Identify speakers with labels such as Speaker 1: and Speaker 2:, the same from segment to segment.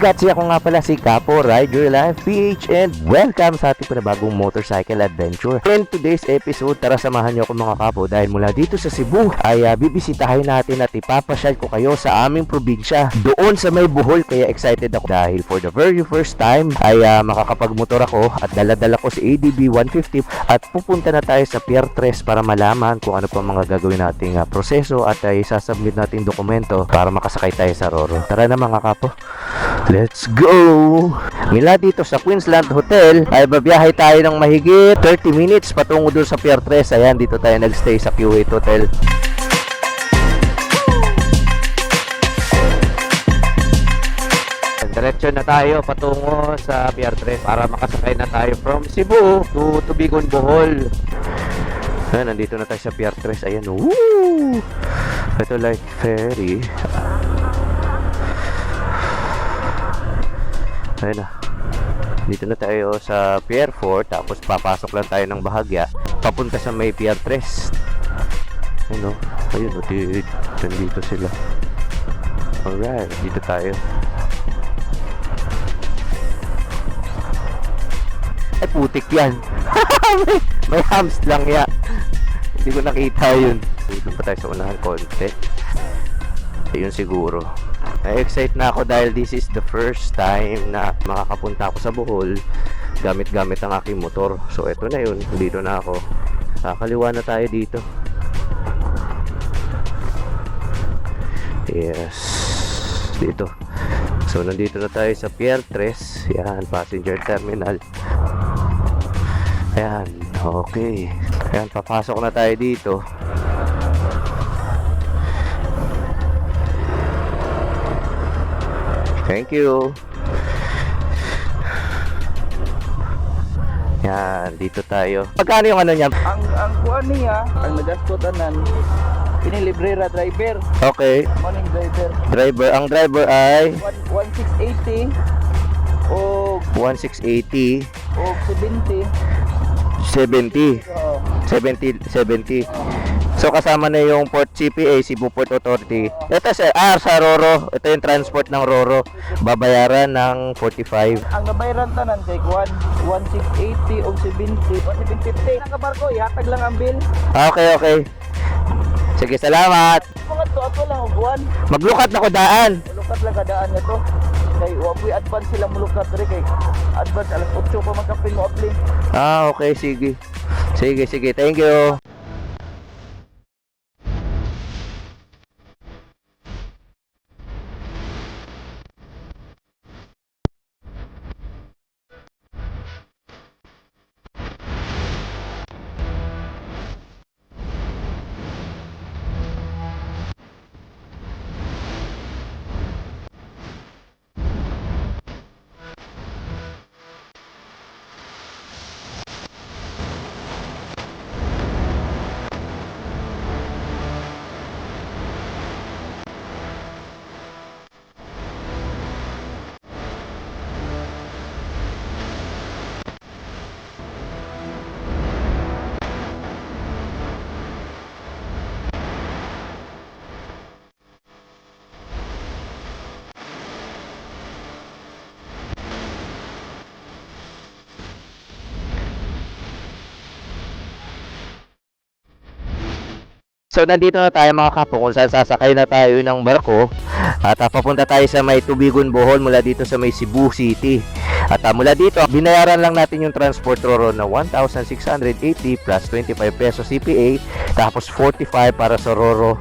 Speaker 1: Gatsi ako nga pala si Capo Ride Your Life PH and welcome sa ating panibagong motorcycle adventure. In today's episode, tara samahan niyo ako mga kapo dahil mula dito sa Cebu ay uh, bibisitahin natin at ipapasyal ko kayo sa aming probinsya doon sa may buhol kaya excited ako dahil for the very first time ay uh, makakapagmotor ako at daladala ko si ADB 150 at pupunta na tayo sa Pier 3 para malaman kung ano pa mga gagawin nating uh, proseso at ay sasubmit nating dokumento para makasakay tayo sa Roro. Tara na mga kapo. Let's go! Mula dito sa Queensland Hotel ay babiyahe tayo ng mahigit 30 minutes patungo doon sa Pier 3. Ayan, dito tayo nagstay sa Q8 Hotel. Diretso na tayo patungo sa Pier 3 para makasakay na tayo from Cebu to Tubigon, Bohol. Ayan, nandito na tayo sa Pier 3. Ayan, woo! Ito like ferry. Ayun na. Dito na tayo sa Pier 4 tapos papasok lang tayo ng bahagya papunta sa may Pier 3. Ayun o. Ayun o. di- Nandito sila. Alright. Dito tayo. Ay putik yan. may, may hams lang ya. Hindi ko nakita yun. Dito pa tayo sa unahan konti. Ayun siguro. Na-excite na ako dahil this is the first time na makakapunta ako sa Bohol gamit-gamit ang aking motor. So eto na yun, dito na ako. Kakaliwa na tayo dito. Yes. Dito. So nandito na tayo sa Pier 3. Yan, passenger terminal. Ayan, okay. Ayan, papasok na tayo dito. Thank you. Yan, dito tayo. Magkano yung ano niya?
Speaker 2: ang ang kuan niya ang nagastotanan pinilibrera driver
Speaker 1: Okay.
Speaker 2: morning driver
Speaker 1: Driver, ang driver ay
Speaker 2: One- 1680 o
Speaker 1: 1680,
Speaker 2: o 70
Speaker 1: 70,
Speaker 2: oh,
Speaker 1: 70, 70. So kasama na yung Port CPA, Cebu Port Authority. Ito sa ah, sa Roro, ito yung transport ng Roro. Babayaran ng 45.
Speaker 2: ang nabayaran tanan kay kuan 1680 o 70 o 750 ang barko ihatag lang ang bill
Speaker 1: Ah, Okay, okay. Sige, salamat.
Speaker 2: mga to ato lang kuan
Speaker 1: Maglukat na ko daan.
Speaker 2: lukat lang kadaan nga to kay wa puy advance sila mulukat diri kay advance alas 8 pa magkapin mo apli
Speaker 1: Ah, okay, sige. Sige, sige. Thank you. So nandito na tayo mga kapo kung saan sasakay na tayo ng barko at ah, papunta tayo sa may Tubigon Bohol mula dito sa may Cebu City. At ah, mula dito, binayaran lang natin yung transport roro na 1,680 plus 25 pesos CPA tapos 45 para sa roro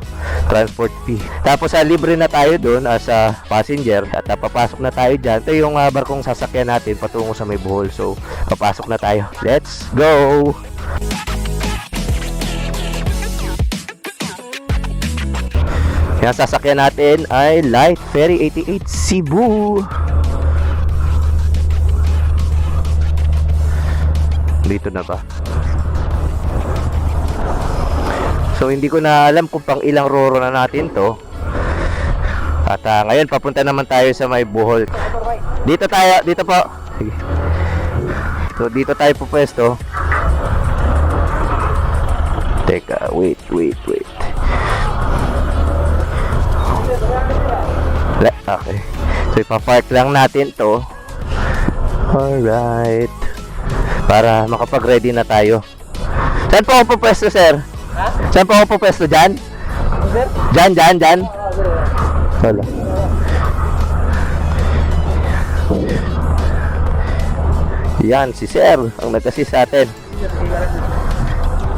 Speaker 1: transport fee. Tapos sa libre na tayo doon as a passenger at ah, papasok na tayo dyan. Ito yung ah, barkong sasakyan natin patungo sa may Bohol. So papasok na tayo. Let's go! Yung sasakyan natin ay Light Ferry 88 Cebu. Dito na ba? So hindi ko na alam kung pang ilang roro na natin to. At ah, ngayon papunta naman tayo sa may buhol. Dito tayo, dito po. So dito tayo po pwesto. Teka, wait, wait, wait. Okay. So ipapark lang natin to. Alright. Para makapag-ready na tayo. Saan po ako pupwesto, sir?
Speaker 2: Ha?
Speaker 1: Saan po ako pupwesto? Dyan?
Speaker 2: Sir?
Speaker 1: Dyan, dyan, dyan? Wala. Yan, si sir. Ang nag-assist sa atin.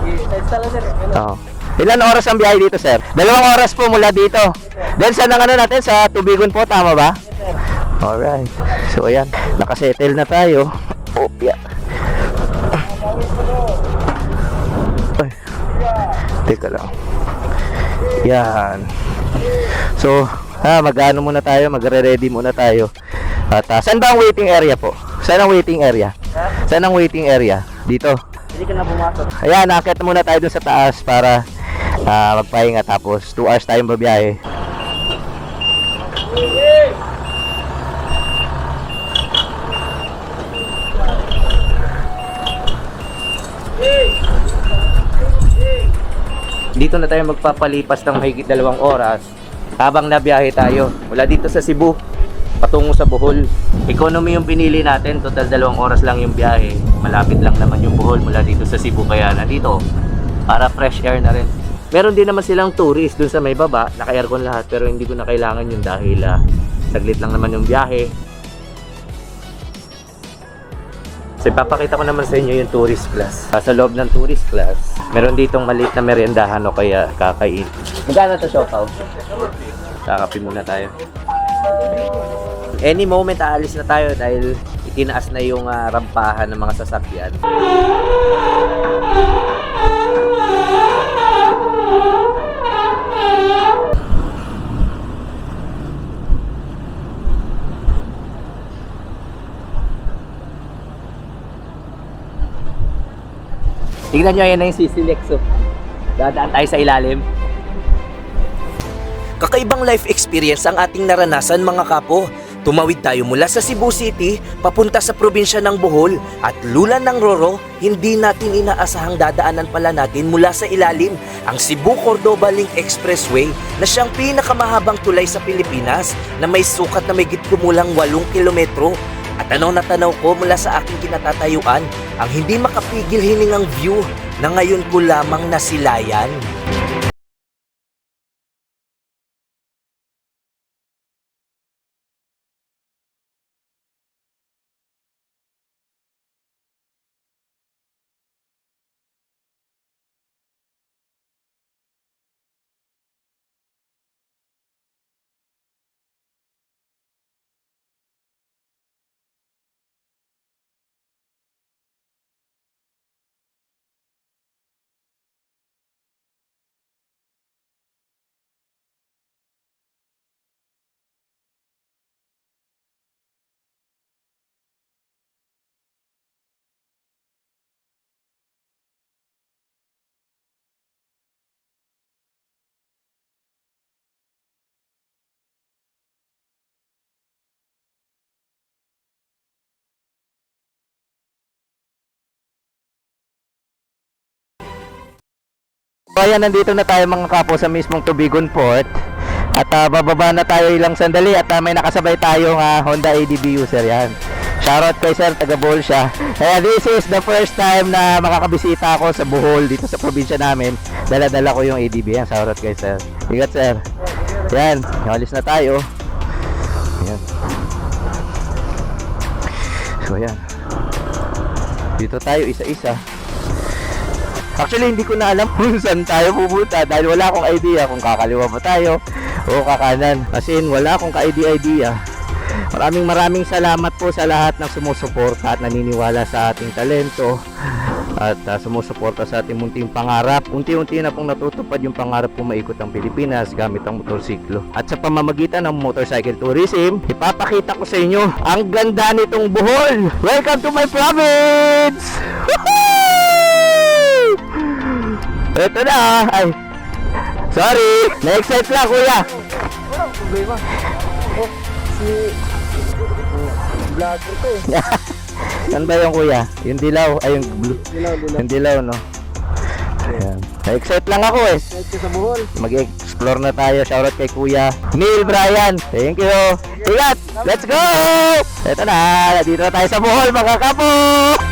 Speaker 2: I-install sir.
Speaker 1: Ilan oras ang biyahe dito, sir? Dalawang oras po mula dito. Then sa ano natin sa Tubigon po, tama ba? Alright. So ayan, nakasettle na tayo. Oh, yeah. Ay. Teka lang. Yan. So, ha, mag-ano muna tayo, magre-ready muna tayo. At ah, saan ba ang waiting area po? Saan ang waiting area? Saan ang waiting area? Dito.
Speaker 2: Hindi ka na pumasok.
Speaker 1: Ayan, nakakit muna tayo dun sa taas para ah, magpahinga tapos 2 hours tayong babiyahe. Dito na tayo magpapalipas ng mahigit dalawang oras habang nabiyahe tayo mula dito sa Cebu patungo sa Bohol. Economy yung pinili natin, total dalawang oras lang yung biyahe. Malapit lang naman yung Bohol mula dito sa Cebu kaya nandito para fresh air na rin. Meron din naman silang tourist dun sa may baba, naka-aircon lahat pero hindi ko na kailangan yun dahil ah, saglit lang naman yung biyahe. So ipapakita ko naman sa inyo yung tourist class. Ah, Sa loob ng tourist class, meron ditong maliit na meriendahan o kaya kakain. Magkano to siopaw? Kakape muna tayo. Any moment aalis na tayo dahil itinaas na yung ah, rampahan ng mga sasakyan. Tingnan nyo, yan na yung Sisilex. Oh. Dadaan tayo sa ilalim.
Speaker 3: Kakaibang life experience ang ating naranasan mga kapo. Tumawid tayo mula sa Cebu City papunta sa probinsya ng Bohol at lulan ng Roro, hindi natin inaasahang dadaanan pala natin mula sa ilalim ang Cebu Cordoba Link Expressway na siyang pinakamahabang tulay sa Pilipinas na may sukat na may kumulang 8 kilometro. At ano natanaw ko mula sa aking kinatatayuan ang hindi makapigil hiningang view na ngayon ko lamang nasilayan.
Speaker 1: So ayan, nandito na tayo mga kapo sa mismong Tubigon Port. At ah, bababa na tayo ilang sandali at ah, may nakasabay tayong ah, Honda ADB user yan. Shoutout kay Sir taga Bohol siya. Kaya this is the first time na makakabisita ako sa Bohol dito sa probinsya namin. Dala-dala ko yung ADB yan. Shoutout kay Sir. Ingat Sir. Yan, alis na tayo. Yan. So yan. Dito tayo isa-isa. Actually, hindi ko na alam kung saan tayo pupunta dahil wala akong idea kung kakaliwa ba tayo o kakanan. As in, wala akong ka-idea-idea. Maraming maraming salamat po sa lahat ng sumusuporta at naniniwala sa ating talento at uh, sumusuporta sa ating munting pangarap. Unti-unti na pong natutupad yung pangarap po maikot ang Pilipinas gamit ang motorsiklo. At sa pamamagitan ng motorcycle tourism, ipapakita ko sa inyo ang ganda nitong Bohol! Welcome to my province! Woohoo! Ito na. Ay. Sorry. Na-excite lang kuya.
Speaker 2: Walang problema. Oh, si... Vlogger ko eh.
Speaker 1: Yan ba yung kuya? Yung dilaw. Ay yung blue.
Speaker 2: Dilaw, dilaw.
Speaker 1: Yung dilaw no. Ayan. Na-excite lang ako eh.
Speaker 2: Sa Bohol.
Speaker 1: Mag-explore explore na tayo. Shoutout kay Kuya Neil Bryan. Thank you. Ingat! Let's go! Ito na, dito na tayo sa Bohol mga kapo!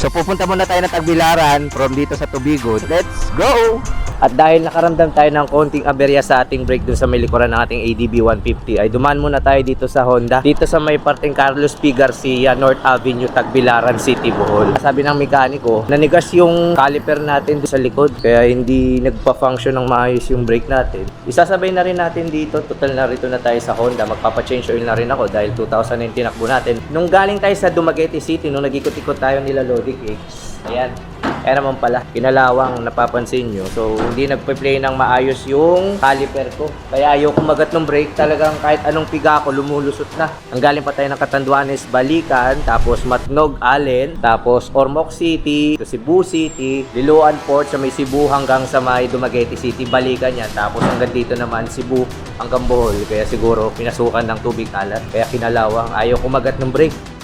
Speaker 1: So pupunta muna tayo ng Tagbilaran from dito sa Tubigon. Let's go! At dahil nakaramdam tayo ng konting aberya sa ating brake dun sa may likuran ng ating ADB 150 ay dumaan muna tayo dito sa Honda. Dito sa may parteng Carlos P. Garcia, North Avenue, Tagbilaran City, Bohol. Sabi ng mekaniko, nanigas yung caliper natin sa likod kaya hindi nagpa-function ng maayos yung brake natin. Isasabay na rin natin dito. Total na rito na tayo sa Honda. Magpapa-change oil na rin ako dahil 2009 tinakbo natin. Nung galing tayo sa Dumaguete City, nung nag-ikot-ikot tayo nila Lodi Cakes. Ayan. Kaya naman pala, kinalawang napapansin nyo. So, hindi nagpe-play ng maayos yung caliper ko. Kaya ayaw kumagat ng brake. Talagang kahit anong piga ko, lumulusot na. Ang galing pa tayo ng Katanduanes, Balikan, tapos Matnog, Allen, tapos Ormoc City, to Cebu City, Liloan Port sa may Cebu hanggang sa may Dumaguete City, Balikan yan. Tapos hanggang dito naman, Cebu hanggang Bohol. Kaya siguro pinasukan ng tubig kalat. Kaya kinalawang, ayaw kumagat ng brake.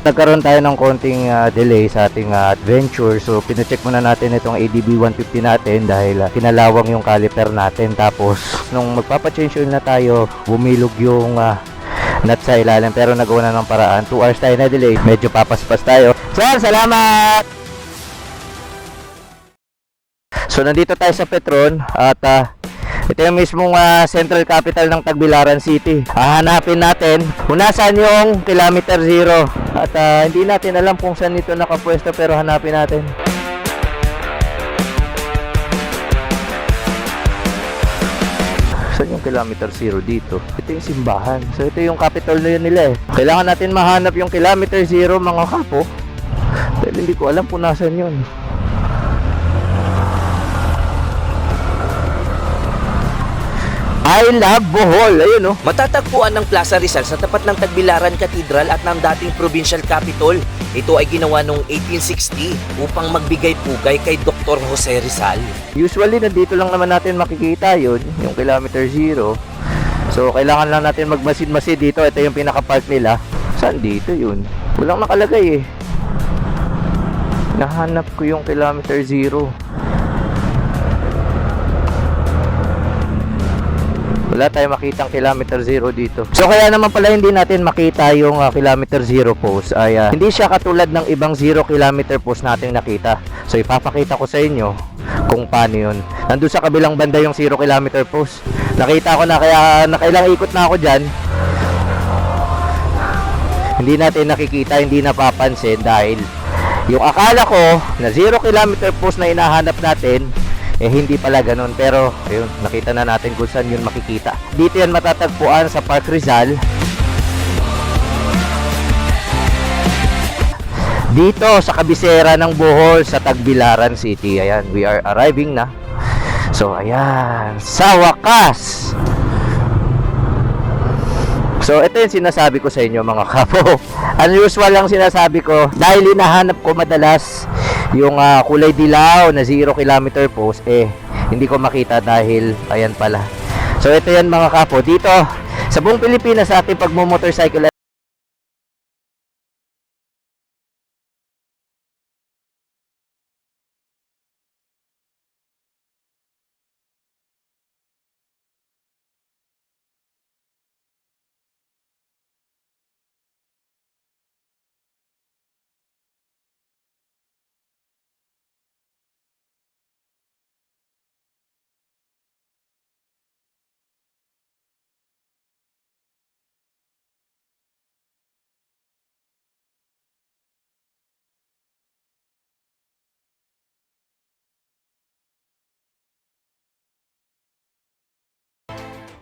Speaker 1: Nagkaroon tayo ng konting ah, delay sa ating ah, adventure. So, pinacheck muna natin itong ADB 150 natin dahil ah, kinalawang yung caliper natin. Tapos, nung magpapa-change oil na tayo, bumilog yung ah, nut sa ilalim. Pero nagawa na ng paraan. 2 hours tayo na delay. Medyo papaspas tayo. Sir, salamat! So, nandito tayo sa Petron at ah, ito yung mismong ah, central capital ng Tagbilaran City. Hahanapin natin kung nasaan yung kilometer zero. At ah, hindi natin alam kung saan ito nakapwesto pero hanapin natin. Saan yung kilometer zero dito? Ito yung simbahan. So ito yung capital na yun nila eh. Kailangan natin mahanap yung kilometer zero mga kapo. Dahil hindi ko alam kung nasaan yun. I love Bohol. Ayun oh.
Speaker 3: Matatagpuan ng Plaza Rizal sa tapat ng Tagbilaran Cathedral at ng dating provincial capital. Ito ay ginawa noong 1860 upang magbigay pugay kay Dr. Jose Rizal.
Speaker 1: Usually, nandito lang naman natin makikita yun, yung kilometer zero. So, kailangan lang natin magmasid-masid dito. Ito yung pinaka-park nila. Saan dito yun? Walang nakalagay eh. Nahanap ko yung kilometer zero. Wala tayong makitang kilometer zero dito. So kaya naman pala hindi natin makita yung ah, kilometer zero post ay ah, hindi siya katulad ng ibang zero kilometer post nating nakita. So ipapakita ko sa inyo kung paano yun. Nandun sa kabilang banda yung zero kilometer post. Nakita ko na kaya nakailang ikot na ako dyan. Hindi natin nakikita, hindi napapansin dahil yung akala ko na zero kilometer post na hinahanap natin eh hindi pala ganun. Pero ayun nakita na natin kung saan yun makikita. Dito yan matatagpuan sa Park Rizal. Dito sa kabisera ng Bohol sa Tagbilaran City. Ayan we are arriving na. So ayan sa wakas! So, ito yung sinasabi ko sa inyo mga kapo. Unusual lang sinasabi ko dahil hinahanap ko madalas yung ah, kulay dilaw na 0 kilometer post eh hindi ko makita dahil ayan pala. So, ito yan mga kapo. Dito sa buong Pilipinas sa ating pagmo-motorcycle